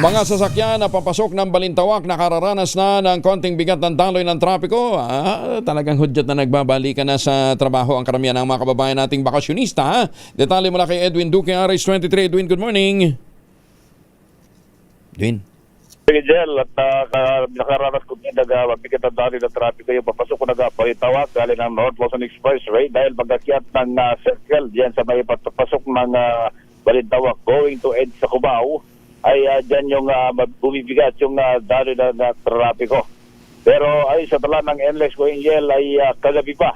Mga sasakyan na papasok ng Balintawak nakararanas na ng konting bigat ng daloy ng trapiko. Ah, talagang hudyat na nagbabalikan na sa trabaho ang karamihan ng mga kababayan nating bakasyonista. Ha? Detalye mula kay Edwin Duque, RH23. Edwin, good morning. Edwin. Sige, Jel, at uh, ka- nakaranas ko din naga mabigat ang dali ng trapiko yung papasok ko naga palitawag galing ng North Luzon Expressway dahil pagakyat ng uh, circle diyan sa may papasok ng uh, Balintawak going to EDSA sa Cubao ay uh, dyan yung uh, bumibigat yung uh, dali ng uh, trapiko. Pero ay sa tala ng NLEX ko Jel ay uh, kagabi pa.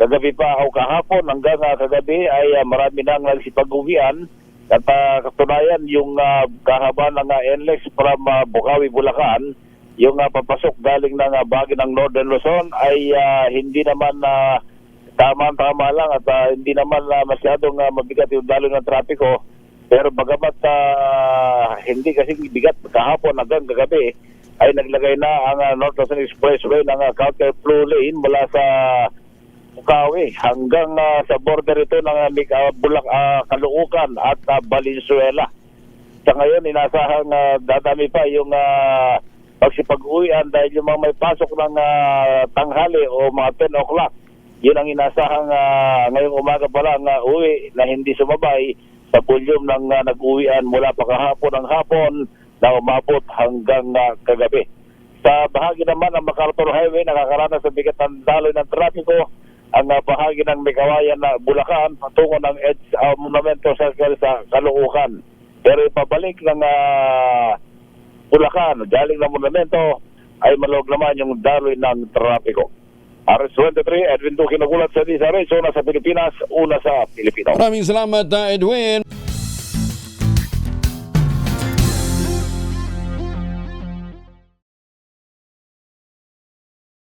Kagabi pa o kahapon hanggang uh, kagabi ay uh, marami nang nagsipag-uwian at uh, katunayan, yung uh, kahaba ng uh, NLEX from uh, Bukawi, Bulacan, yung uh, papasok galing ng uh, bagay ng Northern Luzon ay uh, hindi naman uh, tama-tama lang at uh, hindi naman uh, masyadong uh, mabigat yung dalo ng trapiko. Pero bagamat uh, hindi kasi bigat kahapon hanggang kagabi, ay naglagay na ang uh, North Luzon Expressway ng uh, counter flow lane mula sa Bukawi hanggang ah, sa border ito ng uh, Bulak, ah, Caloocan at ah, Valenzuela. Sa ngayon, inasahang ah, dadami pa yung uh, pagsipag-uwian dahil yung mga may pasok ng ah, tanghali o mga 10 o'clock. Yun ang inasahang ah, ngayong umaga pa lang uh, uwi na hindi sumabay sa volume ng ah, nag-uwian mula pa kahapon ng hapon na umabot hanggang ah, kagabi. Sa bahagi naman ng MacArthur Highway, nakakaranas sa bigat ng daloy ng trapiko ang uh, bahagi ng Megawayan na Bulacan patungo ng EDS uh, Monumento Circle sa Caloocan. Pero ipabalik ng uh, Bulacan, galing ng Monumento, ay malog naman yung daloy ng trapiko. RS-23, Edwin Duque nagulat sa Disa Ray, una sa Pilipinas, una sa Pilipino. Maraming salamat, uh, Edwin.